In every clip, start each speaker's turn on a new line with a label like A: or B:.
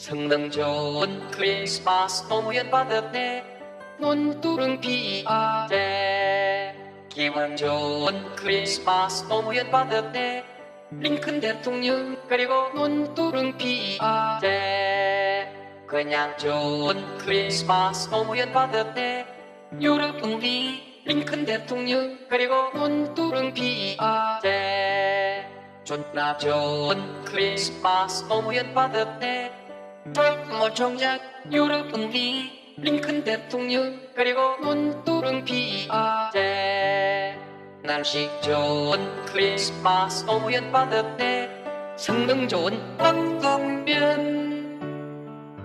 A: 성능 좋은 크리스마스 노무현 받았네. 논두릉 피아제 기분 좋은 크리스마스 노무현 받았네. 링컨 대통령 그리고 논두릉 피아제 그냥 좋은 크리스마스 노무현 받았네. 유럽 응리 링컨 대통령 그리고 논두릉 피아제 존나 좋은 크리스마스 노무현 받았네 뭐 정작 유럽 응리 링컨 대통령 그리고 논두릉 피아제. 날씨 좋은 크리스마스 노무현 받았네 성능 좋은 황동면.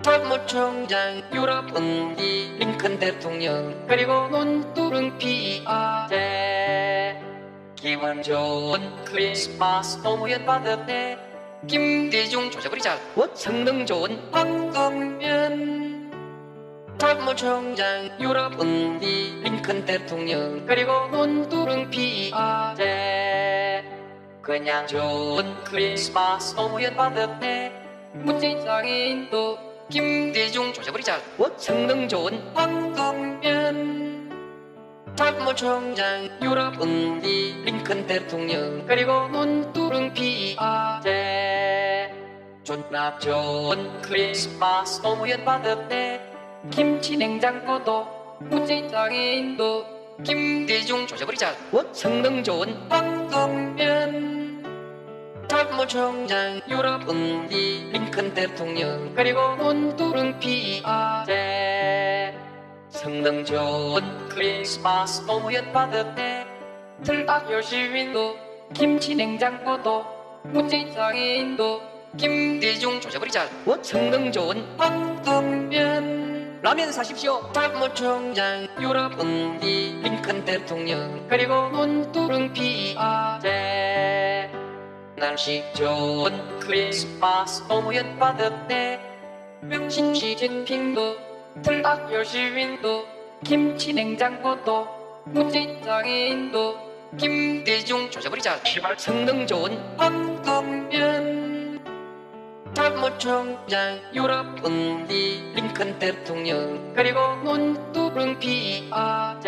A: 법무총장 유럽 응리 링컨 대통령 그리고 논두릉 피아제. 기분 좋은 크리스마스 노무현 받았네 김대중 조져버리자. 성능 좋은 황동면. 법무총장 유럽 응리 링컨 대통령 그리고 논두릉 피아제. 그냥 좋은 크리스마스 노무현 받았네. 문재인 상인 도 김대중 조져버리자. 성능 좋은 황동면. 법무총장 유럽 응리 링컨 대통령 그리고 논두릉 피아제 존나 좋은 크리스마스 노무현 받았네. 김치 냉장고도 문재인 장인도 김대중 조져버리자. 성능 좋은 황동면 법무총장 유럽 응리 링컨 대통령 그리고 논두릉 피아제. 성능 좋은 크리스마스 노무현 받았네. 들딱 열시민도 김치 냉장고도 문재인 장인도 김대중 조져버리자. 성능 좋은 황동면. 라면 사십시오. 법무총장 유럽 응리 링컨 대통령. 그리고 논두릉 피아제. 날씨 좋은 크리스마스 노무현 받았네 명신 시진핑도 들딱 열시민도 김치 냉장고도 문재인 장인도. 김대중 시발 성능 좋은 법무 총장 유럽 응리 링컨 대통령 그리고 논두릉 피아제.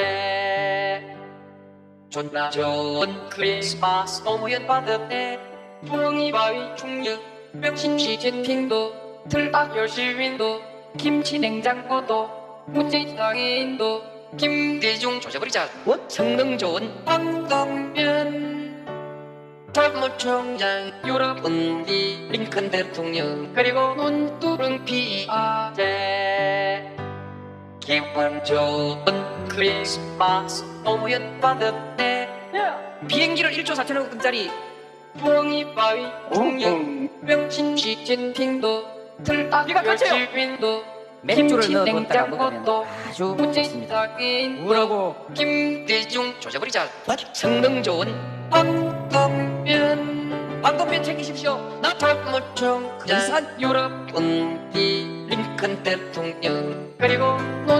A: 존나 좋은 크리스마스 노무현 받았네 붕이바위 충격 명신 시진핑도 들딱 열시민도 김치 냉장고도 문재인 상인도 김대중 조져버리자. 성능 좋은 황동면 법무총장 유럽 응리 링컨 대통령. 그리고 논두릉 피아제. 기분 좋은 크리스마스 노무현 받았네. 비행기를 1조 4천억 원짜리. 붕이바위 충격 명신 시진핑도. 들딱
B: 이거 펼쳐요.
A: 열시민도.
B: 맥주를
A: 냉장고도
B: 아주.
A: 상인도
B: 우라고.
A: 김대중 조져버리자. 성능 좋은 황 황동면 챙기십시오 나 법무총장
B: 근산.
A: 유럽 응리 링컨 대통령 그리고 피